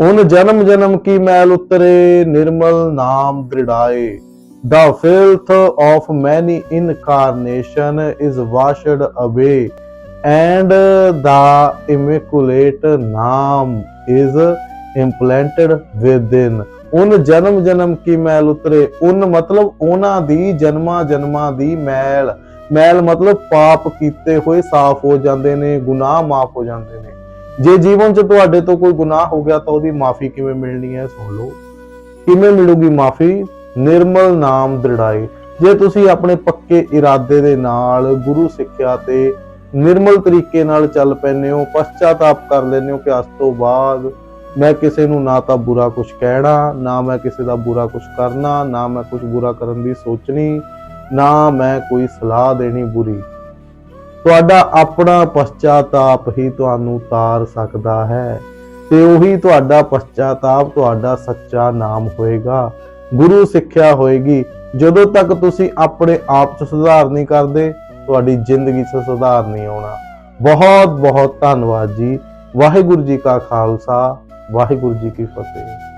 ਉਨ ਜਨਮ ਜਨਮ ਕੀ ਮੈਲ ਉਤਰੇ, ਨਿਰਮਲ ਨਾਮ ਦ੍ਰਿੜਾਏ। the filth of many incarnation is washed away and the immaculate ਨਾਮ is implanted within ਉਨ ਜਨਮ ਜਨਮ ਕੀ ਮੈਲ ਉਤਰੇ, ਉਨ ਮਤਲਬ ਉਹਨਾਂ ਦੀ ਜਨਮਾਂ ਜਨਮਾਂ ਦੀ ਮੈਲ। ਮੈਲ ਮਤਲਬ ਪਾਪ ਕੀਤੇ ਹੋਏ ਸਾਫ਼ ਹੋ ਜਾਂਦੇ ਨੇ, ਗੁਨਾਹ ਮਾਫ ਹੋ ਜਾਂਦੇ ਨੇ। ਜੇ ਜੀਵਨ 'ਚ ਤੁਹਾਡੇ ਤੋਂ ਕੋਈ ਗੁਨਾਹ ਹੋ ਗਿਆ ਤਾਂ ਉਹਦੀ ਮਾਫੀ ਕਿਵੇਂ ਮਿਲਣੀ ਹੈ? ਸੁਣ ਲਓ। ਕਿਵੇਂ ਮਿਲੂਗੀ ਮਾਫੀ? ਨਿਰਮਲ ਨਾਮ ਦ੍ਰਿੜਾਈ ਜੇ ਤੁਸੀਂ ਆਪਣੇ ਪੱਕੇ ਇਰਾਦੇ ਦੇ ਨਾਲ ਗੁਰੂ ਸਿੱਖਿਆ ਤੇ ਨਿਰਮਲ ਤਰੀਕੇ ਨਾਲ ਚੱਲ ਪੈਂਦੇ ਹੋ, ਪਛਤਾਤਾਪ ਕਰ ਲੈਂਦੇ ਹੋ ਕਿ ਅਸ ਤੋਂ ਬਾਅਦ ਮੈਂ ਕਿਸੇ ਨੂੰ ਨਾ ਤਾਂ ਬੁਰਾ ਕੁਝ ਕਹਿਣਾ, ਨਾ ਮੈਂ ਕਿਸੇ ਦਾ ਬੁਰਾ ਕੁਝ ਕਰਨਾ, ਨਾ ਮੈਂ ਕੁਝ ਬੁਰਾ ਕਰਨ ਦੀ ਸੋਚਣੀ, ਨਾ ਮੈਂ ਕੋਈ ਸਲਾਹ ਦੇਣੀ ਬੁਰੀ। ਤੁਹਾਡਾ ਆਪਣਾ ਪਛਤਾਤਾਪ ਹੀ ਤੁਹਾਨੂੰ ਤਾਰ ਸਕਦਾ ਹੈ ਤੇ ਉਹੀ ਤੁਹਾਡਾ ਪਛਤਾਤਾਪ ਤੁਹਾਡਾ ਸੱਚਾ ਨਾਮ ਹੋਏਗਾ। ਗੁਰੂ ਸਿੱਖਿਆ ਹੋਏਗੀ। ਜਦੋਂ ਤੱਕ ਤੁਸੀਂ ਆਪਣੇ ਆਪ 'ਚ ਸੁਧਾਰ ਨਹੀਂ ਕਰਦੇ, ਤੁਹਾਡੀ ਜ਼ਿੰਦਗੀ 'ਚ ਸੁਧਾਰ ਨਹੀਂ ਆਉਣਾ। ਬਹੁਤ ਬਹੁਤ ਧੰਨਵਾਦ ਜੀ। ਵਾਹਿਗੁਰੂ ਜੀ ਕਾ ਖਾਲਸਾ, ਵਾਹਿਗੁਰੂ ਜੀ ਕੀ ਫਤਿਹ।